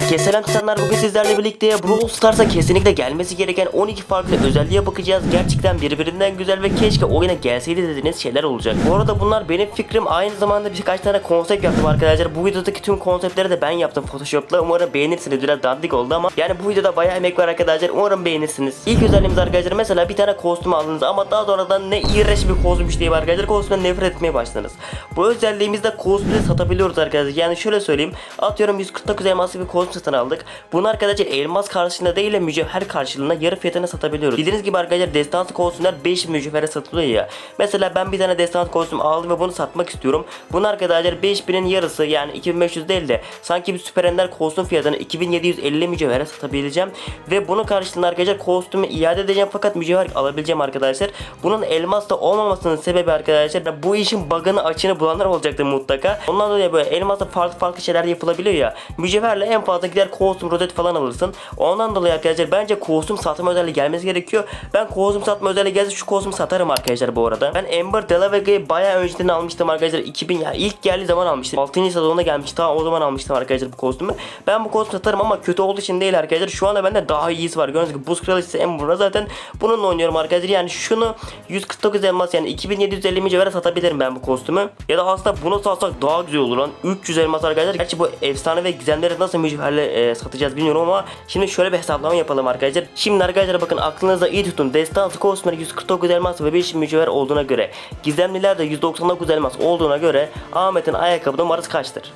Herkese selam insanlar bugün sizlerle birlikte Brawl Stars'a kesinlikle gelmesi gereken 12 farklı özelliğe bakacağız. Gerçekten birbirinden güzel ve keşke oyuna gelseydi dediğiniz şeyler olacak. Bu arada bunlar benim fikrim aynı zamanda birkaç tane konsept yaptım arkadaşlar. Bu videodaki tüm konseptleri de ben yaptım Photoshop'la. Umarım beğenirsiniz biraz dandik oldu ama yani bu videoda bayağı emek var arkadaşlar. Umarım beğenirsiniz. İlk özelliğimiz arkadaşlar mesela bir tane kostüm aldınız ama daha sonradan ne iğrenç bir kostümmüş diye arkadaşlar kostümden nefret etmeye başladınız. Bu özelliğimizde kostümü satabiliyoruz arkadaşlar. Yani şöyle söyleyeyim. Atıyorum 149 elmaslı bir kostüm satın aldık. Bunu arkadaşlar elmas karşılığında değil de mücevher karşılığında yarı fiyatına satabiliyoruz. Bildiğiniz gibi arkadaşlar destansı kostümler 5 mücevhere satılıyor ya. Mesela ben bir tane destansı kostüm aldım ve bunu satmak istiyorum. Bunu arkadaşlar 5000'in yarısı yani 2500 değil de sanki bir süper ender kostüm fiyatını 2750 mücevhere satabileceğim. Ve bunun karşılığında arkadaşlar kostümü iade edeceğim fakat mücevher alabileceğim arkadaşlar. Bunun elmas da olmamasının sebebi arkadaşlar bu işin bug'ını açığını bulanlar olacaktır mutlaka. Ondan dolayı böyle elmasla farklı farklı şeyler yapılabiliyor ya. Mücevherle en fazla gider kostüm rozet falan alırsın. Ondan dolayı arkadaşlar bence kostüm satma özelliği gelmesi gerekiyor. Ben kostüm satma özelliği gelse şu kostümü satarım arkadaşlar bu arada. Ben Amber Delavega'yı bayağı önceden almıştım arkadaşlar. 2000 ya ilk geldiği zaman almıştım. 6. sezonda gelmişti. Daha o zaman almıştım arkadaşlar bu kostümü. Ben bu kostümü satarım ama kötü olduğu için değil arkadaşlar. Şu anda bende daha iyisi var. Gördüğünüz gibi Buz Kraliçesi Amber'a zaten bununla oynuyorum arkadaşlar. Yani şunu 149 elmas yani 2750 mücevhere satabilirim ben bu kostümü. Ya da aslında bunu satsak daha güzel olur lan. 300 elmas arkadaşlar. Gerçi bu efsane ve gizemleri nasıl mücevherle e, satacağız bilmiyorum ama şimdi şöyle bir hesaplama yapalım arkadaşlar. Şimdi arkadaşlar bakın aklınızda iyi tutun. Destansı kostümleri 149 elmas ve 5 mücevher olduğuna göre gizemliler de 199 elmas olduğuna göre Ahmet'in ayakkabı numarası kaçtır?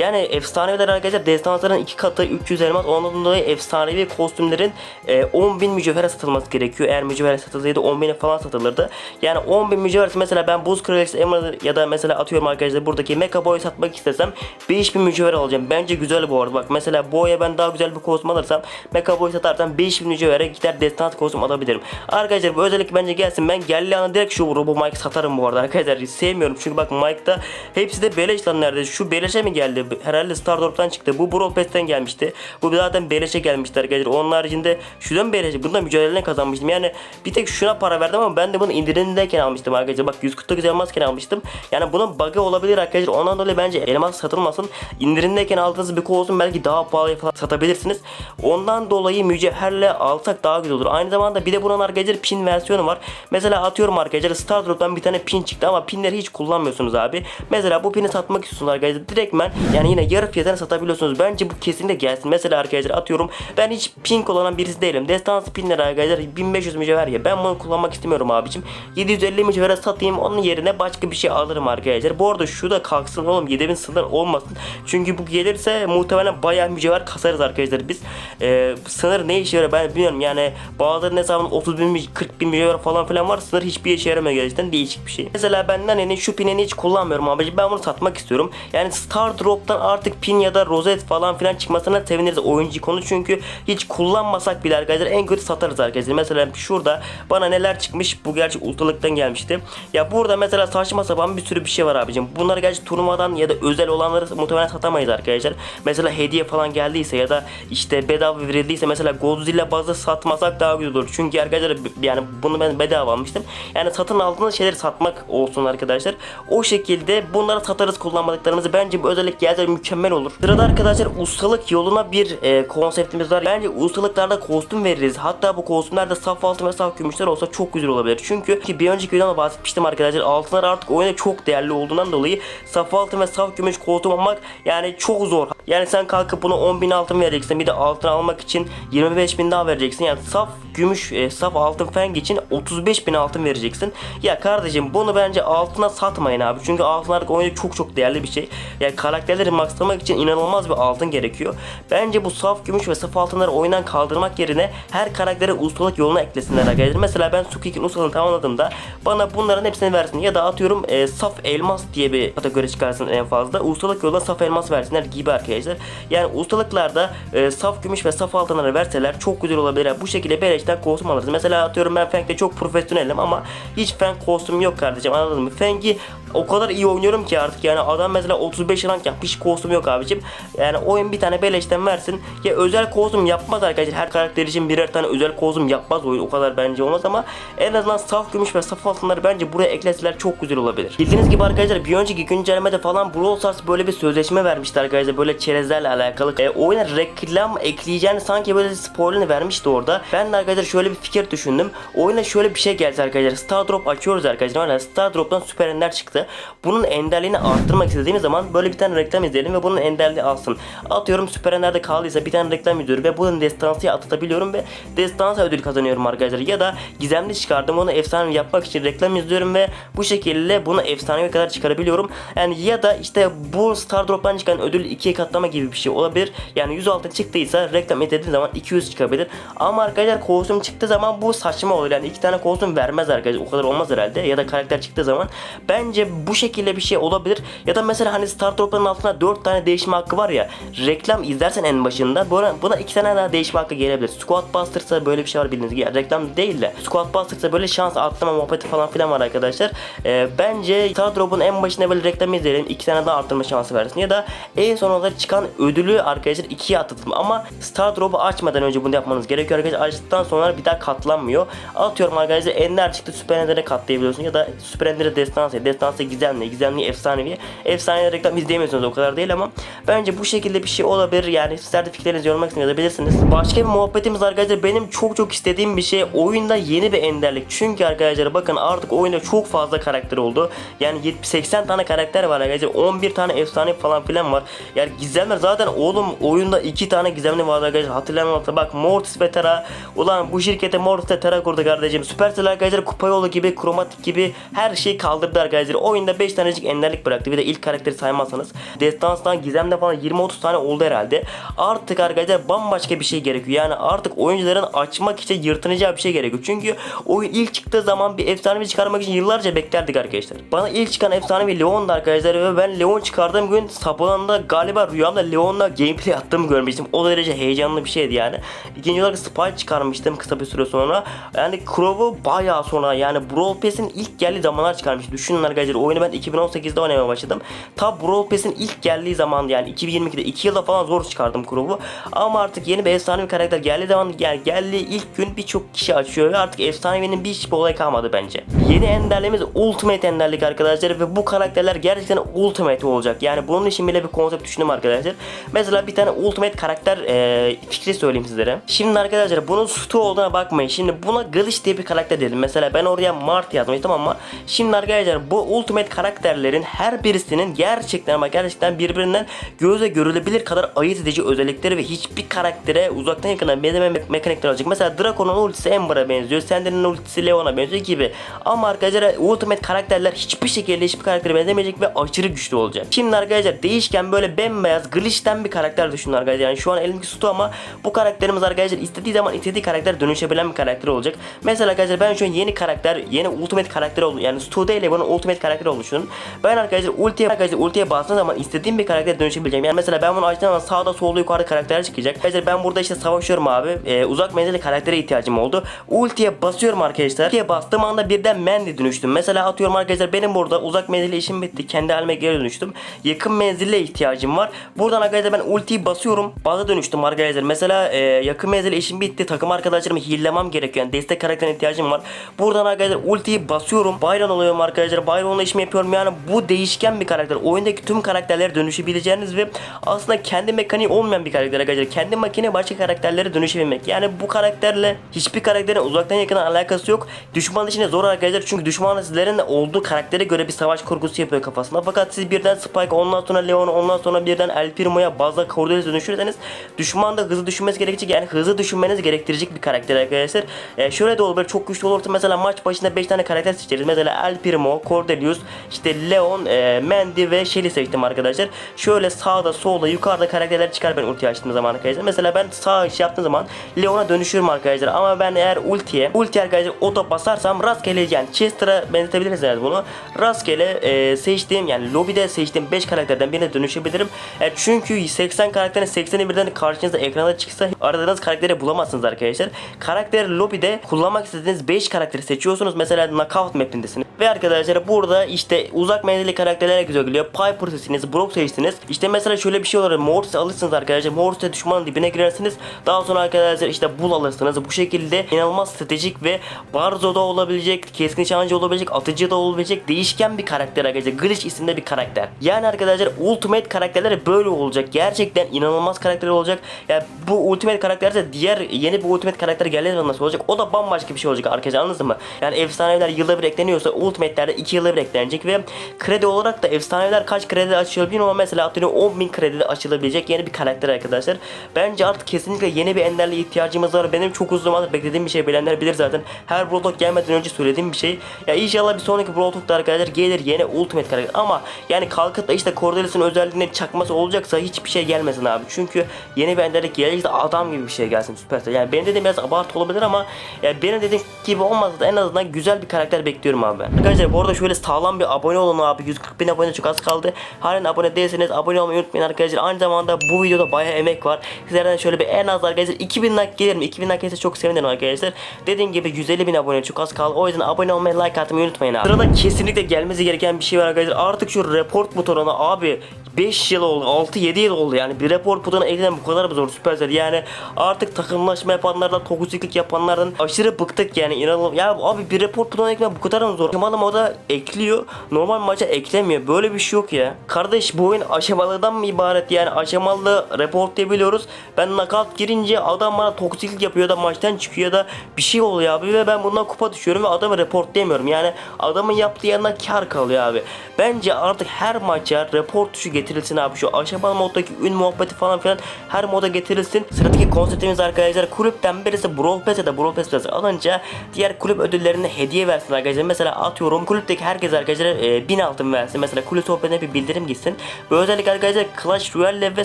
Yani efsaneviler arkadaşlar destansların iki katı 300 elmas ondan dolayı efsanevi kostümlerin e, 10.000 mücevhere satılması gerekiyor. Eğer mücevher satılsaydı 10.000'e falan satılırdı. Yani 10.000 mücevher mesela ben Buz Kraliçesi Emerald ya da mesela atıyorum arkadaşlar buradaki Mecha Boy satmak istesem 5000 mücevher alacağım. Bence güzel bu arada. Bak mesela Boy'a ben daha güzel bir kostüm alırsam Mecha Boy satarsam 5000 mücevhere gider destans kostüm alabilirim. Arkadaşlar bu özellik bence gelsin. Ben geldiği anda direkt şu Robo Mike satarım bu arada arkadaşlar. Sevmiyorum çünkü bak Mike'da hepsi de beleş lan neredeyse. Şu beleşe mi geldi? Herhalde Stardrop'tan çıktı. Bu Brawl Pass'ten gelmişti. Bu zaten beleşe gelmişti arkadaşlar. Onun haricinde şuradan beleşe. Bunda mücadeleyle kazanmıştım. Yani bir tek şuna para verdim ama ben de bunu indirimindeyken almıştım arkadaşlar. Bak 149 elmasken almıştım. Yani bunun bug'ı olabilir arkadaşlar. Ondan dolayı bence elmas satılmasın. İndirimdeyken aldığınız bir olsun belki daha pahalıya falan satabilirsiniz. Ondan dolayı mücevherle alsak daha güzel olur. Aynı zamanda bir de bunun arkadaşlar pin versiyonu var. Mesela atıyorum arkadaşlar Stardrop'tan bir tane pin çıktı ama pinleri hiç kullanmıyorsunuz abi. Mesela bu pini satmak istiyorsunuz arkadaşlar. Direktmen yani yine yarı fiyatına satabiliyorsunuz. Bence bu kesinlikle gelsin. Mesela arkadaşlar atıyorum ben hiç pin kullanan birisi değilim. Destansı pinler arkadaşlar 1500 mücevher ya. Ben bunu kullanmak istemiyorum abicim. 750 mücevhere satayım onun yerine başka bir şey alırım arkadaşlar. Bu arada şu da kalksın oğlum 7000 sınır olmasın. Çünkü bu gelirse muhtemelen bayağı mücevher kasarız arkadaşlar biz. Ee, sınır ne işe yarıyor ben bilmiyorum yani bazılarının hesabında 30 bin 40 bin mücevher falan filan var. Sınır hiçbir işe yaramıyor gerçekten değişik bir şey. Mesela ben Nane'nin şu pinini hiç kullanmıyorum abicim. Ben bunu satmak istiyorum. Yani Star Drop'tan artık pin ya da rozet falan filan çıkmasına seviniriz oyuncu konu çünkü hiç kullanmasak bile arkadaşlar en kötü satarız arkadaşlar. Mesela şurada bana neler çıkmış bu gerçi ustalıktan gelmişti. Ya burada mesela saçma sapan bir sürü bir şey var abicim. Bunları gerçi turnuvadan ya da özel olanları muhtemelen satamayız arkadaşlar. Mesela hediye falan geldiyse ya da işte bedava verildiyse mesela Godzilla bazı satmasak daha güzel olur. Çünkü arkadaşlar yani bunu ben bedava almıştım. Yani satın aldığınız şeyleri satmak olsun arkadaşlar. O şekilde bunları satarız kullanmadıklarımızı. Bence bu özellik gelse mükemmel olur. Sırada arkadaşlar ustalık yoluna bir e, konseptimiz var. Bence ustalıklarda kostüm veririz. Hatta bu kostümlerde saf altın ve saf gümüşler olsa çok güzel olabilir. Çünkü ki bir önceki videoda bahsetmiştim arkadaşlar. Altınlar artık oyunda çok değerli olduğundan dolayı saf altın ve saf gümüş kostüm almak yani çok zor. Yani sen kalkıp buna 10 bin altın vereceksin. Bir de altın almak için 25 bin daha vereceksin. Yani saf gümüş, e, saf altın feng için 35 bin altın vereceksin. Ya kardeşim bunu bence altına satmayın abi. Çünkü altın artık oyunda çok çok değerli bir şey. Yani karakterleri maxlamak için inanılmaz bir altın gerekiyor. Bence bu saf gümüş ve saf altınları oyundan kaldırmak yerine her karaktere ustalık yoluna eklesinler arkadaşlar. Mesela ben Sukik'in ustalığını tamamladığımda bana bunların hepsini versin. Ya da atıyorum e, saf elmas diye bir kategori çıkarsın en fazla. Ustalık yoluna saf elmas versinler gibi arkadaşlar. Yani ustalıklarda e, saf gümüş ve saf altınları verseler çok güzel olabilir. Bu şekilde beleşten kostüm alırız. Mesela atıyorum ben Feng'de çok profesyonelim ama hiç Feng kostüm yok kardeşim anladın mı? Feng'i o kadar iyi oynuyorum ki artık yani adam mesela 35 rank yapmış kostüm yok abicim. Yani oyun bir tane beleşten versin. Ya özel kostüm yapmaz arkadaşlar. Her karakter için birer tane özel kostüm yapmaz oyun. O kadar bence olmaz ama en azından saf gümüş ve saf altınları bence buraya ekleseler çok güzel olabilir. Bildiğiniz gibi arkadaşlar bir önceki güncellemede falan Brawl Stars böyle bir sözleşme vermişti arkadaşlar. Böyle çerezlerle alakalı. E, oyuna reklam ekleyeceğini sanki böyle spoilerını vermişti orada. Ben de arkadaşlar şöyle bir fikir düşündüm. Oyuna şöyle bir şey gelse arkadaşlar. Star Drop açıyoruz arkadaşlar. Star Drop'tan süper ender çıktı. Bunun enderliğini arttırmak istediğimiz zaman böyle bir tane reklam izleyelim ve bunun enderliği alsın. Atıyorum süper enderde kaldıysa bir tane reklam izliyorum ve bunun destansıya atlatabiliyorum ve destansı ödül kazanıyorum arkadaşlar. Ya da gizemli çıkardım onu efsane yapmak için reklam izliyorum ve bu şekilde bunu efsanevi kadar çıkarabiliyorum. Yani ya da işte bu Star Drop'tan çıkan ödül ikiye katlama gibi bir şey olabilir. Yani 100 altın çıktıysa reklam izlediğin zaman 200 çıkabilir. Ama arkadaşlar kostüm çıktığı zaman bu saçma olur. Yani iki tane kostüm vermez arkadaşlar. O kadar olmaz herhalde. Ya da karakter çıktığı zaman. Bence bu şekilde bir şey olabilir. Ya da mesela hani Star Drop'ların altına 4 tane değişme hakkı var ya. Reklam izlersen en başında buna, buna iki tane daha değişme hakkı gelebilir. Squad Busters'a böyle bir şey var bildiğiniz gibi. Reklam değil de Squad Busters'a böyle şans atlama muhabbeti falan filan var arkadaşlar. Ee, bence Star Drop'un en başına böyle reklam izleyelim. iki tane daha arttırma şansı versin. Ya da en son olarak çıkan ödülü arkadaşlar ikiye atlatın. Ama Star Drop'u açmadan önce bunu yapmanız gerekiyor arkadaşlar. Açtıktan sonra bir daha katlanmıyor. Atıyorum arkadaşlar Ender çıktı Süper Ender'e katlayabiliyorsun. Ya da Süper Ender'e destansı. Destansı gizemli. Gizemli efsanevi. Efsanevi reklam izleyemiyorsunuz o kadar değil ama bence bu şekilde bir şey olabilir. Yani sizler de fikirlerinizi yorumlamak için yazabilirsiniz. Başka bir muhabbetimiz arkadaşlar benim çok çok istediğim bir şey oyunda yeni bir enderlik. Çünkü arkadaşlar bakın artık oyunda çok fazla karakter oldu. Yani 70-80 tane karakter var arkadaşlar. 11 tane efsane falan filan var. Yani gizemler zaten oğlum oyunda 2 tane gizemli vardı arkadaşlar. Hatırlayan varsa bak Mortis ve Tera. Ulan bu şirkete Mortis ve Tera kurdu kardeşim. Supercell arkadaşlar kupa yolu gibi, kromatik gibi her şeyi kaldırdı arkadaşlar. Oyunda 5 tanecik enderlik bıraktı. Bir de ilk karakteri saymazsanız. Destanstan gizemde falan 20-30 tane oldu herhalde. Artık arkadaşlar bambaşka bir şey gerekiyor. Yani artık oyuncuların açmak için yırtınacağı bir şey gerekiyor. Çünkü oyun ilk çıktığı zaman bir efsanevi çıkarmak için yıllarca beklerdik arkadaşlar. Bana ilk çıkan efsanevi Leon'du arkadaşlar ve ben Leon çıkardığım gün sapılanda galiba rüyamda Leon'la gameplay attığımı görmüştüm. O derece heyecanlı bir şeydi yani. İkinci olarak Spy çıkarmıştım kısa bir süre sonra. Yani Crow'u bayağı sonra yani Brawl Pass'in ilk geldiği zamanlar çıkarmış. Düşünün arkadaşlar oyunu ben 2018'de oynamaya başladım. Ta Brawl Pass'in ilk geldiği zaman yani 2022'de 2 yılda falan zor çıkardım Crow'u. Ama artık yeni bir efsane bir karakter geldiği zaman yani geldiği ilk gün birçok kişi açıyor ve artık efsanevi bir hiçbir olay kalmadı bence. Yeni enderlemiz Ultimate enderlik arkadaşlar ve bu karakterler gerçekten Ultimate olacak. Yani bunun için bile bir konsept düşündüm arkadaşlar. Mesela bir tane Ultimate karakter e, fikri söyleyeyim sizlere. Şimdi arkadaşlar bunun Stu olduğuna bakmayın. Şimdi buna Glitch diye bir karakter dedim. Mesela ben oraya Mart yazmıştım ama şimdi arkadaşlar bu Ultimate karakterlerin her birisinin gerçekten ama gerçekten birbirinden göze görülebilir kadar ayırt edici özellikleri ve hiçbir karaktere uzaktan yakından benzeme me- mekanikler olacak. Mesela Draco'nun ultisi Ember'a benziyor. Sandy'nin ultisi Leon'a benziyor gibi. Ama arkadaşlar Ultimate karakterler hiçbir şekilde hiçbir karaktere benzemeyecek ve aşırı güçlü olacak. Şimdi arkadaşlar değişken böyle bembeyaz glitch'ten bir karakter düşünün arkadaşlar. Yani şu an elimdeki Stu ama bu karakterimiz arkadaşlar istediği zaman istediği karakter dönüşebilen bir karakter olacak. Mesela arkadaşlar ben şu an yeni karakter, yeni Ultimate karakter oldu. Yani Stu değil bunun Ultimate karakter oluşun. Ben arkadaşlar ultiye arkadaşlar ultiye bastığım zaman istediğim bir karakter dönüşebileceğim. Yani mesela ben bunu açtığım zaman sağda solda yukarıda karakterler çıkacak. Arkadaşlar ben burada işte savaşıyorum abi. Ee, uzak menzilli karaktere ihtiyacım oldu. Ultiye basıyorum arkadaşlar. Ultiye bastığım anda birden Mandy dönüştüm. Mesela atıyorum arkadaşlar benim burada uzak menzilli işim bitti. Kendi halime geri dönüştüm. Yakın menzille ihtiyacım var. Buradan arkadaşlar ben ultiyi basıyorum. Baza dönüştüm arkadaşlar. Mesela e, yakın menzilli işim bitti. Takım arkadaşlarımı heal'lemem gerekiyor. Yani destek karakterine ihtiyacım var. Buradan arkadaşlar ultiyi basıyorum. Byron oluyorum arkadaşlar. İşimi yapıyorum. Yani bu değişken bir karakter. Oyundaki tüm karakterlere dönüşebileceğiniz ve aslında kendi mekaniği olmayan bir karakter arkadaşlar. Kendi makine başka karakterlere dönüşebilmek. Yani bu karakterle hiçbir karakterin uzaktan yakından alakası yok. Düşman içinde zor arkadaşlar. Çünkü düşman sizlerin olduğu karaktere göre bir savaş kurgusu yapıyor kafasında. Fakat siz birden Spike, ondan sonra Leon, ondan sonra birden El Primo'ya bazı Cordelia'ya dönüşürseniz düşman da hızlı düşünmesi gerekecek. Yani hızlı düşünmeniz gerektirecek bir karakter arkadaşlar. Ee, şöyle de olur böyle çok güçlü olursa mesela maç başında 5 tane karakter seçeriz. Mesela El Primo, Cordelius, işte Leon, e, Mandy ve Shelly seçtim arkadaşlar. Şöyle sağda, solda, yukarıda karakterler çıkar ben ulti açtığım zaman arkadaşlar. Mesela ben sağ iş yaptığım zaman Leon'a dönüşüyorum arkadaşlar. Ama ben eğer ultiye, ulti arkadaşlar oto basarsam rastgele yani Chester'a benzetebiliriz yani bunu. Rastgele e, seçtiğim yani lobide seçtiğim 5 karakterden birine dönüşebilirim. E, çünkü 80 karakterin 80'i birden karşınıza ekrana çıksa aradığınız karakteri bulamazsınız arkadaşlar. Karakter lobide kullanmak istediğiniz 5 karakteri seçiyorsunuz. Mesela knockout mapindesiniz. Ve arkadaşlar burada da işte uzak menzilli karakterlere güzel geliyor. Piper seçtiniz, Brock seçtiniz. İşte mesela şöyle bir şey olur. Mortis alırsınız arkadaşlar. Mortis'e düşmanın dibine girersiniz. Daha sonra arkadaşlar işte Bull alırsınız. Bu şekilde inanılmaz stratejik ve Barzo'da olabilecek, keskin nişancı olabilecek, atıcı da olabilecek değişken bir karakter arkadaşlar. Glitch isimde bir karakter. Yani arkadaşlar Ultimate karakterleri böyle olacak. Gerçekten inanılmaz karakterler olacak. Yani bu Ultimate karakterse diğer yeni bir Ultimate karakter geldiği zaman nasıl olacak? O da bambaşka bir şey olacak arkadaşlar anladınız mı? Yani efsaneler yılda bir ekleniyorsa Ultimate'lerde 2 yılda bir eklenecek ve kredi olarak da efsaneler kaç kredi açılıyor bilmiyorum ama mesela atıyorum 10.000 kredi açılabilecek yeni bir karakter arkadaşlar. Bence artık kesinlikle yeni bir enderle ihtiyacımız var. Benim çok uzun zamandır beklediğim bir şey bilenler bilir zaten. Her Talk gelmeden önce söylediğim bir şey. Ya inşallah bir sonraki Brawl Talk'ta arkadaşlar gelir yeni Ultimate karakter. Ama yani kalkıp da işte Cordelius'un özelliğini çakması olacaksa hiçbir şey gelmesin abi. Çünkü yeni bir enderlik gelecekse adam gibi bir şey gelsin Supercell. Yani benim dediğim biraz abartı olabilir ama yani benim dediğim gibi olmasa da en azından güzel bir karakter bekliyorum abi. Arkadaşlar bu arada şöyle sağlam bir abone olun abi. 140 bin abone çok az kaldı. Halen abone değilseniz abone olmayı unutmayın arkadaşlar. Aynı zamanda bu videoda bayağı emek var. Sizlerden şöyle bir en az arkadaşlar 2000 like gelir mi? 2000 like çok sevinirim arkadaşlar. Dediğim gibi 150 bin abone çok az kaldı. O yüzden abone olmayı like atmayı unutmayın abi. Sırada kesinlikle gelmesi gereken bir şey var arkadaşlar. Artık şu report butonuna abi 5 yıl oldu 6-7 yıl oldu yani bir report butonu eklenen bu kadar mı zor Supercell yani artık takımlaşma yapanlardan toksiklik yapanlardan aşırı bıktık yani inanılmaz ya abi bir report butonu eklemek bu kadar mı zor Kemal moda ekliyor normal maça eklemiyor. Böyle bir şey yok ya. Kardeş bu oyun aşamalıdan mı ibaret? Yani aşamalı report diyebiliyoruz. Ben nakavt girince adam bana toksiklik yapıyor da maçtan çıkıyor da bir şey oluyor abi ve ben bundan kupa düşüyorum ve adamı report diyemiyorum. Yani adamın yaptığı yanına kar kalıyor abi. Bence artık her maça report tuşu getirilsin abi. Şu aşamalı moddaki ün muhabbeti falan filan her moda getirilsin. Sıradaki konseptimiz arkadaşlar kulüpten birisi Brawl Pass ya da Brawl Pass alınca diğer kulüp ödüllerini hediye versin arkadaşlar. Mesela atıyorum kulüpteki herkes arkadaşlar e, 1000 altın versin mesela kulüp sohbetine bir bildirim gitsin. Bu özellik arkadaşlar Clash Royale ve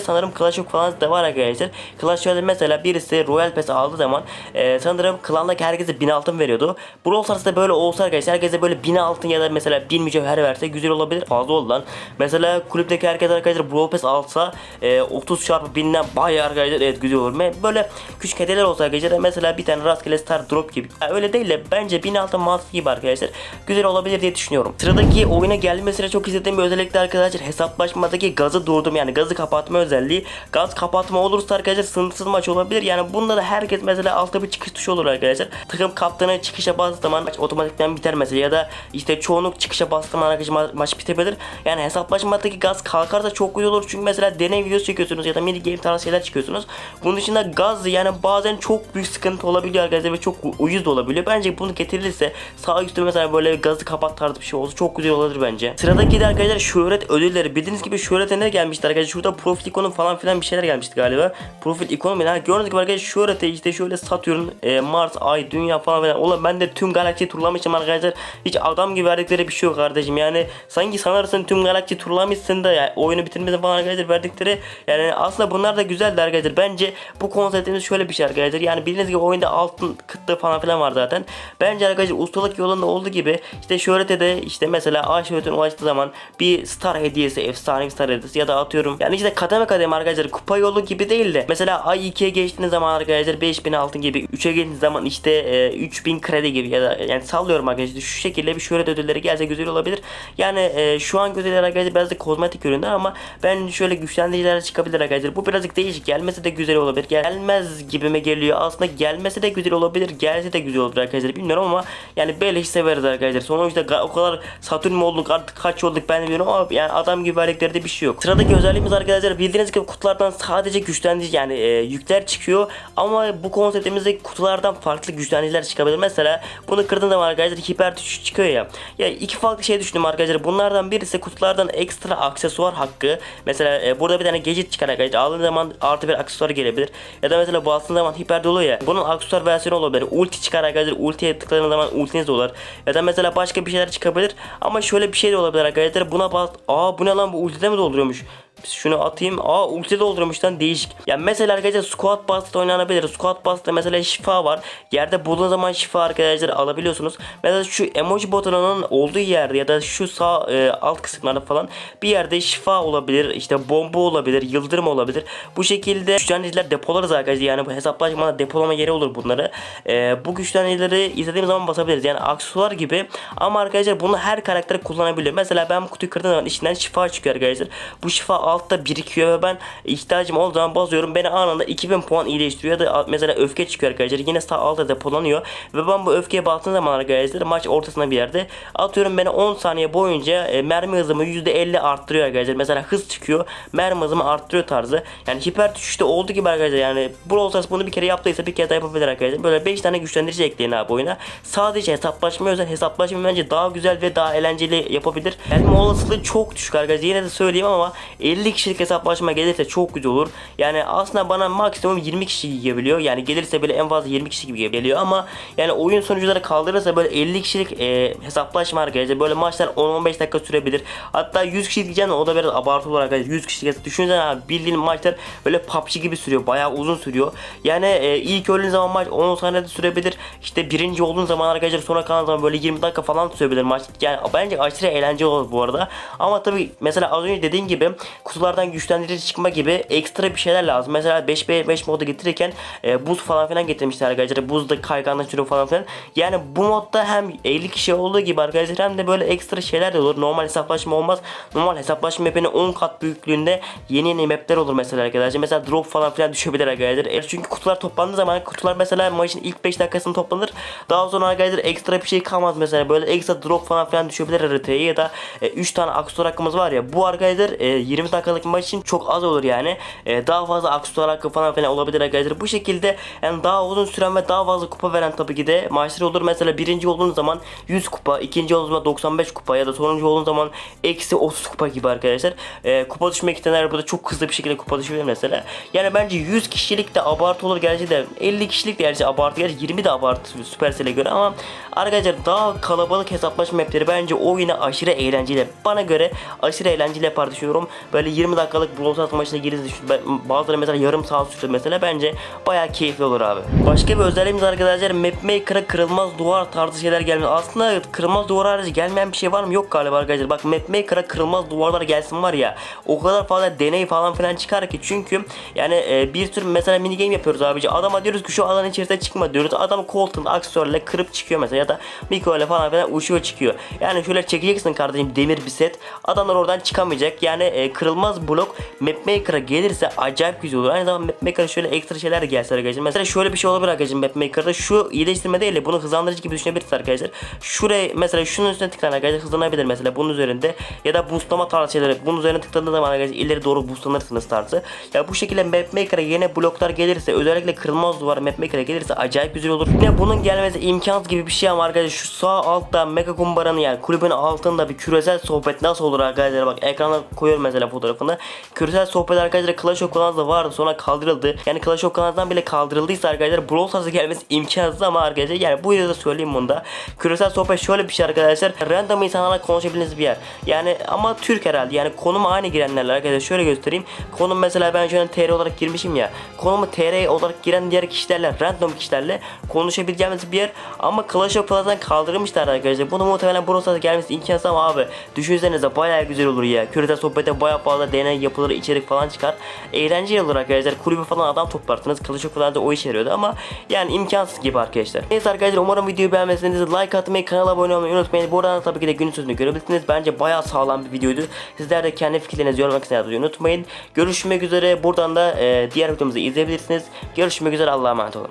sanırım Clash of Clans da var arkadaşlar. Clash Royale mesela birisi Royal Pass aldığı zaman e, sanırım klandaki herkese 1000 altın veriyordu. Brawl Stars'ta böyle olsa arkadaşlar herkese böyle 1000 altın ya da mesela 1000 mücevher verse güzel olabilir fazla oldu lan. Mesela kulüpteki herkes arkadaşlar Brawl Pass alsa e, 30 çarpı 1000'den bayağı arkadaşlar evet güzel olur. Böyle küçük hediyeler olsa arkadaşlar mesela bir tane rastgele star drop gibi. Ya öyle değil de bence 1000 altın mantığı gibi arkadaşlar güzel olabilir diye düşünüyorum sıradaki oyuna gelmesine çok istediğim bir özellik de arkadaşlar hesaplaşmadaki gazı durdum. Yani gazı kapatma özelliği. Gaz kapatma olursa arkadaşlar sınırsız maç olabilir. Yani bunda da herkes mesela altta bir çıkış tuşu olur arkadaşlar. Takım kaptanı çıkışa bastığı zaman maç otomatikten biter mesela. Ya da işte çoğunluk çıkışa bastığı zaman arkadaşlar ma- maç bitebilir. Yani hesaplaşmadaki gaz kalkarsa çok güzel olur. Çünkü mesela deney videosu çekiyorsunuz ya da mini game tarzı şeyler çıkıyorsunuz bunun dışında gaz yani bazen çok büyük sıkıntı olabiliyor arkadaşlar ve çok u- ucuz da olabiliyor. Bence bunu getirilirse sağ üstte mesela böyle gazı kapat tarzı bir şey olsa çok güzel olabilir bence sıradaki de arkadaşlar şöhret ödülleri bildiğiniz gibi şöhrete ne gelmişti arkadaşlar şurada profil ikonu falan filan bir şeyler gelmişti galiba profil ikonu mu? Yani gördüğünüz gibi arkadaşlar şöhrete işte şöyle Satürn, e, Mars, Ay, Dünya falan filan. Oğlum ben de tüm galaksiyi turlamışım arkadaşlar. Hiç adam gibi verdikleri bir şey yok kardeşim. Yani sanki sanırsın tüm galaksiyi turlamışsın da yani oyunu bitirmesi falan arkadaşlar verdikleri yani aslında bunlar da güzeldi arkadaşlar. Bence bu konseptimiz şöyle bir şey arkadaşlar. Yani bildiğiniz gibi oyunda altın kıtlığı falan filan var zaten. Bence arkadaşlar ustalık yolunda olduğu gibi işte şöhrete de işte mesela Ay şöhretine ulaştığı zaman bir star hediyesi, efsane bir star hediyesi ya da atıyorum. Yani işte kademe kademe arkadaşlar kupa yolu gibi değil de mesela Ay 2'ye geçtiğiniz zaman arkadaşlar 5000 altın gibi 3'e geçtiğiniz zaman işte e, 3000 kredi gibi ya da yani sallıyorum arkadaşlar şu şekilde bir şöhret ödülleri gelse güzel olabilir. Yani e, şu an ödüller arkadaşlar biraz da kozmetik görünüyor ama ben şöyle güçlendiriciler çıkabilir arkadaşlar. Bu birazcık değişik. Gelmesi de güzel olabilir. Gelmez gibime geliyor. Aslında gelmesi de güzel olabilir. Gelse de güzel olur arkadaşlar. Bilmiyorum ama yani beleş severiz arkadaşlar. Sonuçta o kadar Satürn mü olduk artık kaç olduk ben bilmiyorum ama yani adam gibi verdikleri bir şey yok. Sıradaki özelliğimiz arkadaşlar bildiğiniz gibi kutulardan sadece güçlendirici yani e, yükler çıkıyor ama bu konseptimizde kutulardan farklı güçlendiriciler çıkabilir. Mesela bunu kırdığın zaman arkadaşlar hiper tuş çıkıyor ya. Ya iki farklı şey düşündüm arkadaşlar. Bunlardan birisi kutulardan ekstra aksesuar hakkı. Mesela e, burada bir tane gadget çıkar arkadaşlar. Aldığın zaman artı bir aksesuar gelebilir. Ya da mesela bastığın zaman hiper dolu ya. Bunun aksesuar versiyonu olabilir. Ulti çıkar arkadaşlar. Ultiye tıkladığınız zaman ultiniz olur. Ya da mesela başka bir şeyler çıkabilir. Ama şöyle bir şey de olabilir arkadaşlar. Buna bas. Aa bu ne lan bu ultide mi dolduruyormuş? Şunu atayım. Aa ulti doldurmuştan değişik. Ya mesela arkadaşlar squat bust oynanabilir. Squat bust'ta mesela şifa var. Yerde bulduğun zaman şifa arkadaşlar alabiliyorsunuz. Mesela şu emoji butonunun olduğu yerde ya da şu sağ e, alt kısımlarda falan bir yerde şifa olabilir. işte bomba olabilir. Yıldırım olabilir. Bu şekilde güçlendiriciler depolarız arkadaşlar. Yani bu hesaplaşmada depolama yeri olur bunları. E, bu güçlendiricileri izlediğim zaman basabiliriz. Yani aksesuar gibi. Ama arkadaşlar bunu her karakter kullanabiliyor. Mesela ben bu kutuyu kırdığım zaman içinden şifa çıkıyor arkadaşlar. Bu şifa altta birikiyor ve ben ihtiyacım olduğu zaman basıyorum. Beni anında 2000 puan iyileştiriyor ya da mesela öfke çıkıyor arkadaşlar. Yine sağ altta depolanıyor. Ve ben bu öfkeye bastığım zaman arkadaşlar maç ortasında bir yerde atıyorum beni 10 saniye boyunca e, mermi hızımı %50 arttırıyor arkadaşlar. Mesela hız çıkıyor. Mermi hızımı arttırıyor tarzı. Yani hiper düşüşte olduğu gibi arkadaşlar yani Brawl Stars bunu bir kere yaptıysa bir kere daha yapabilir arkadaşlar. Böyle 5 tane güçlendirici ekleyin abi oyuna. Sadece hesaplaşma özel hesaplaşma bence daha güzel ve daha eğlenceli yapabilir. Gelme olasılığı çok düşük arkadaşlar. Yine de söyleyeyim ama 50 kişilik hesaplaşma gelirse çok güzel olur. Yani aslında bana maksimum 20 kişi gelebiliyor. Yani gelirse bile en fazla 20 kişi gibi geliyor ama yani oyun sonuçları kaldırırsa böyle 50 kişilik e, hesaplaşma arkadaşlar. Böyle maçlar 10-15 dakika sürebilir. Hatta 100 kişi diyeceğim o da biraz abartı arkadaşlar. 100 kişi düşünsene abi bildiğin maçlar böyle PUBG gibi sürüyor. Bayağı uzun sürüyor. Yani e, ilk öldüğün zaman maç 10 saniyede sürebilir. İşte birinci olduğun zaman arkadaşlar sonra kalan zaman böyle 20 dakika falan sürebilir maç. Yani bence aşırı eğlenceli olur bu arada. Ama tabi mesela az önce dediğim gibi kutulardan güçlendirici çıkma gibi ekstra bir şeyler lazım. Mesela 5v5 modu getirirken e, buz falan filan getirmişler arkadaşlar. Buzda kayganla sürüyor falan filan. Yani bu modda hem 50 kişi olduğu gibi arkadaşlar hem de böyle ekstra şeyler de olur. Normal hesaplaşma olmaz. Normal hesaplaşma mapinin 10 kat büyüklüğünde yeni yeni mapler olur mesela arkadaşlar. Mesela drop falan filan düşebilir arkadaşlar. E, çünkü kutular toplandığı zaman kutular mesela maçın ilk 5 dakikasında toplanır. Daha sonra arkadaşlar ekstra bir şey kalmaz mesela. Böyle ekstra drop falan filan düşebilir haritaya ya da 3 tane aksesuar hakkımız var ya. Bu arkadaşlar e, 20 dakikalık maç için çok az olur yani. E, daha fazla aksesuar hakkı falan filan olabilir arkadaşlar. Bu şekilde yani daha uzun süren ve daha fazla kupa veren tabii ki de maçlar olur. Mesela birinci olduğunuz zaman 100 kupa, ikinci olduğunuz zaman 95 kupa ya da sonuncu olduğunuz zaman eksi 30 kupa gibi arkadaşlar. E, kupa düşmek isteyenler burada çok hızlı bir şekilde kupa düşebilir mesela. Yani bence 100 kişilik de abartı olur gerçekten. 50 kişilik de gerçi abartı. Gerçi 20 de abartı Supercell'e göre ama arkadaşlar daha kalabalık hesaplaşma mapleri bence o yine aşırı eğlenceli. Bana göre aşırı eğlenceli yapar düşünüyorum. Böyle 20 dakikalık Brawl Stars maçına. Ben- Bazıları mesela yarım saat sürdü mesela bence bayağı keyifli olur abi. Başka bir özelliğimiz arkadaşlar Mapmaker'a kırılmaz duvar tarzı şeyler gelmiyor. Aslında kırılmaz duvar harici gelmeyen bir şey var mı? Yok galiba arkadaşlar. Bak Mapmaker'a kırılmaz duvarlar gelsin var ya. O kadar fazla deney falan filan çıkar ki. Çünkü yani e, bir tür mesela mini game yapıyoruz abici. Adama diyoruz ki şu alanın içerisine çıkma diyoruz. Adam koltuğunu aksesuarla kırıp çıkıyor mesela ya da mikro ile falan filan uçuyor çıkıyor. Yani şöyle çekeceksin kardeşim demir bir set. Adamlar oradan çıkamayacak. Yani e, kırılmaz blok Mapmaker'a gelirse acayip güzel olur. Aynı zamanda Mapmaker'a şöyle ekstra şeyler gelse arkadaşlar. Mesela şöyle bir şey olabilir arkadaşlar Mapmaker'da. Şu iyileştirme değil de bunu hızlandırıcı gibi düşünebilirsiniz arkadaşlar. Şuraya mesela şunun üstüne tıklayan arkadaşlar hızlanabilir mesela bunun üzerinde. Ya da boostlama tarzı şeyler. Bunun üzerine tıkladığınız zaman arkadaşlar ileri doğru boostlanırsınız tarzı. Ya bu şekilde Mapmaker'a yeni bloklar gelirse özellikle kırılmaz duvar Mapmaker'a gelirse acayip güzel olur. Yine bunun gelmesi imkansız gibi bir şey ama arkadaşlar şu sağ altta Mega Kumbara'nın yani kulübün altında bir küresel sohbet nasıl olur arkadaşlar bak ekrana koyuyorum mesela fotoğrafını. Küresel sohbet arkadaşlar Clash of Clans'da vardı sonra kaldırıldı. Yani Clash of Clans'dan bile kaldırıldıysa arkadaşlar Brawl Stars'a gelmesi imkansız ama arkadaşlar yani bu videoda söyleyeyim bunu da. Küresel sohbet şöyle bir şey arkadaşlar. Random insanlarla konuşabildiğiniz bir yer. Yani ama Türk herhalde. Yani konuma aynı girenlerle arkadaşlar şöyle göstereyim. Konum mesela ben şu an TR olarak girmişim ya. Konumu TR olarak giren diğer kişilerle random kişilerle konuşabileceğimiz bir yer. Ama Clash of Clans'dan kaldırmışlar arkadaşlar. Bunu muhtemelen Brawl Stars'a gelmesi imkansız ama abi düşünsenize bayağı güzel olur ya. Küresel sohbete bayağı fazla deney yapılır, içerik falan çıkar. Eğlenceli olur arkadaşlar. Kulübü falan adam toplarsınız. Clash of Clans'da o işe yarıyordu ama yani imkansız gibi arkadaşlar. Neyse arkadaşlar umarım videoyu beğenmişsiniz. Like atmayı, kanala abone olmayı unutmayın. Buradan tabii ki de günün sözünü görebilirsiniz. Bence bayağı sağlam bir videoydu. Sizler de kendi fikirlerinizi yormak isterseniz unutmayın. Görüşmek üzere. Buradan da e, diğer videomuzu izleyebilirsiniz. Görüşmek üzere. Allah'a emanet olun.